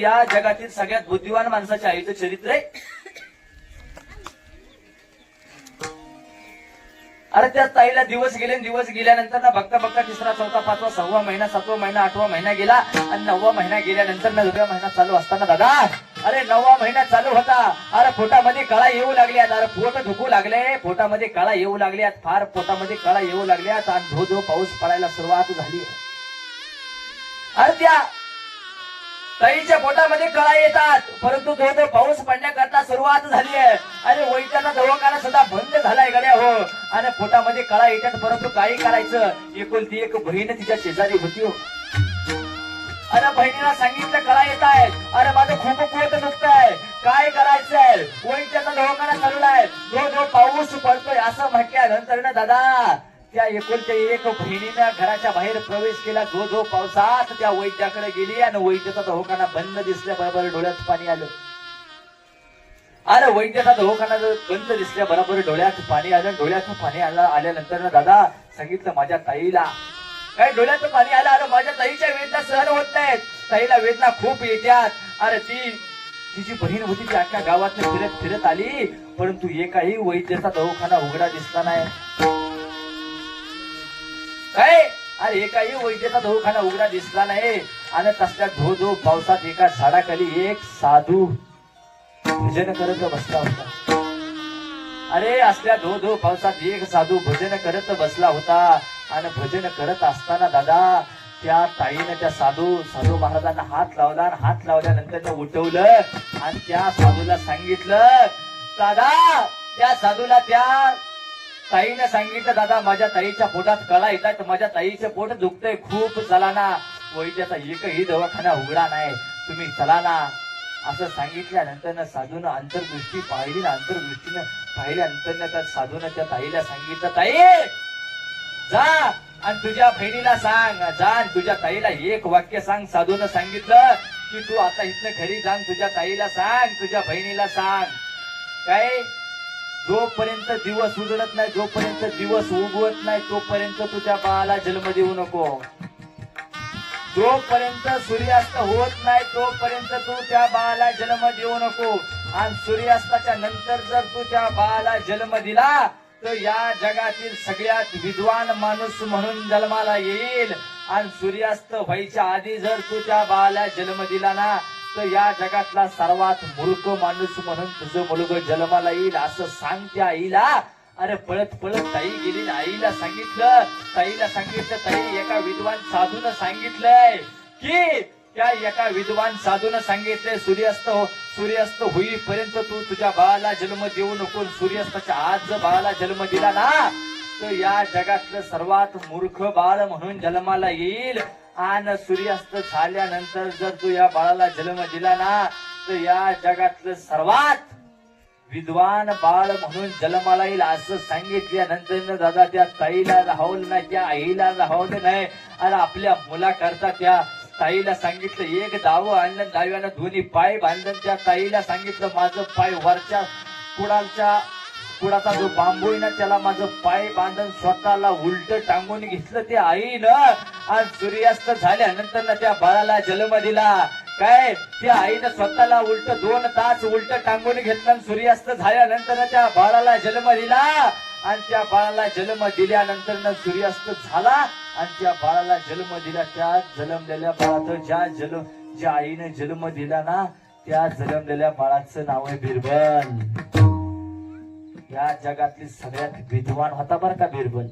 या जगातील सगळ्यात बुद्धिवान माणसाच्या आईचं चरित्र आहे. अरे त्या ताईला दिवस गेले दिवस गेल्यानंतर ना बघता बघता तिसरा चौथा पाचवा सहावा महिना सातवा महिना आठवा महिना गेला आणि नववा महिना गेल्यानंतर ना नवव्या महिना चालू असताना दादा अरे नववा महिना चालू होता. अरे पोटामध्ये कळा येऊ लागल्यात. अरे पोट धुकू लागले. पोटामध्ये कळा येऊ लागल्यात. फार पोटामध्ये कळा येऊ लागल्यात. आणि धो धो पाऊस पडायला सुरुवात झाली. अरे त्या ताईच्या पोटामध्ये कळा येतात. परंतु तो तो पाऊस पडण्याकरता सुरुवात झाली आहे. आणि वैद्याचा दवाखाना सुद्धा बंद झालाय गड्या हो. आणि पोटामध्ये कळा येतात परंतु काही करायचं. एकुलती एक बहीण तिच्या शेजारी होती हो. अरे बहिणीला सांगितलं कळा येत आहे अरे माझं खूप पोट आहे काय करायचंय? वैद्याचा दवाखाना चाललाय जो जो पाऊस पडतोय असं म्हटल्यानंतर ना दादा त्या एकुलत्या एक बहिणीनं घराच्या बाहेर प्रवेश केला. जो जो पावसात त्या वैद्याकडे गेली आणि वैद्याचा दवाखाना बंद दिसल्याबरोबर डोळ्यात पाणी आलं. अरे वैद्याचा दवाखाना बंद दिसल्या बरोबर डोळ्यात पाणी आलं. डोळ्याचं पाणी आलं आल्यानंतर दादा सांगितलं माझ्या ताईला. काय डोळ्याचं पाणी आलं? अरे माझ्या ताईच्या वेदना सहन होत नाहीत. ताईला वेदना खूप येत्यात अरे ती तिची बहीण होती ती अख्ख्या गावात फिरत फिरत आली. परंतु एकाही वैद्याचा दवाखाना उघडा दिसला नाही. काय अरे एकाही वैद्यचा दवाखाना उघडा दिसला नाही. आणि तसल्या धो धो पावसात एका झाडाखाली एक साधू भजन करत बसला होता. अरे असल्या धो धो पावसात एक साधू भजन करत बसला होता. आणि भजन करत असताना दादा त्या ताईने त्या साधू साधू महाराजांना हात लावला आणि हात लावल्यानंतर उठवलं आणि त्या साधूला सांगितलं दादा त्या साधूला त्या ताईने सांगितलं दादा माझ्या ताईच्या पोटात कळा येतात माझ्या ताईचे पोट दुखतंय खूप चला ना. वैद्याचा एकही दवाखाना उघडा नाही. तुम्ही चला ना. असं सांगितल्यानंतर साधून अंतर्दृष्टी पाहिली ना अंतर्दृष्टीनं पाहिल्यानंतर त्या साधून त्या ताईला सांगितलं ताई जा आणि तुझ्या बहिणीला सांग जा आणि तुझ्या ताईला एक वाक्य सांग. साधून सांगितलं की तू आता इथनं घरी जाऊन तुझ्या ताईला सांग तुझ्या बहिणीला सांग. काय जोपर्यंत दिवस उजळत नाही जोपर्यंत दिवस उगवत नाही तोपर्यंत तुझ्या बाळाला जन्म देऊ नको. जोपर्यंत सूर्यास्त होत नाही तोपर्यंत तू त्या बाळाला जन्म देऊ नको. आणि सूर्यास्ताच्या नंतर जर तू त्या बाळाला जन्म दिला तर या जगातील सगळ्यात विद्वान माणूस म्हणून जन्माला येईल. आणि सूर्यास्त व्हायच्या आधी जर तू त्या बाळाला जन्म दिला ना तर या जगातला सर्वात मूर्ख माणूस म्हणून तुझं मुलग जन्माला येईल असं सांग त्या आईला. अरे पळत पळत ताई गेली आईला सांगितलं. ताईला सांगितलं ताई एका विद्वान साधून सांगितलंय की त्या एका विद्वान साधून सांगितलंय सूर्यास्त हो- सूर्यास्त होईपर्यंत तू तुझ्या बाळाला जन्म देऊ नको सूर्यास्ताच्या आज जर बाळाला जन्म दिला ना या जगातलं सर्वात मूर्ख बाळ म्हणून जन्माला येईल. आणि सूर्यास्त झाल्यानंतर जर तू या बाळाला जन्म दिला ना तर या जगातलं सर्वात विद्वान बाळ म्हणून जन्माला येईल असं सांगितल्यानंतर दादा त्या ताईला राहवलं नाही त्या आईला राहवलं नाही आणि आपल्या मुलाकरता त्या ताईला सांगितलं एक दाव आणलं डाव्यानं दोन्ही पाय बांधलं त्या ताईला सांगितलं माझं पाय वरच्या कुडालच्या कुडाचा जो बांबू आहे ना त्याला माझं पाय बांधून स्वतःला उलट टांगून घेतलं ते आईनं. आणि सूर्यास्त झाल्यानंतर ना त्या बाळाला जन्म दिला. काय? त्या आईनं स्वतःला उलट दोन तास उलट टांगून घेतलं सूर्यास्त झाल्यानंतर त्या बाळाला जन्म दिला. आणि त्या बाळाला जन्म दिल्यानंतर ना सूर्यास्त झाला. आणि त्या बाळाला जन्म दिला. त्या जन्मलेल्या बाळाचं ज्या जन्म ज्या आईने जन्म दिला ना त्या जन्मलेल्या बाळाचं नाव आहे बिरबल. या जगातली सगळ्यात विद्वान होता बरं का बिरबल?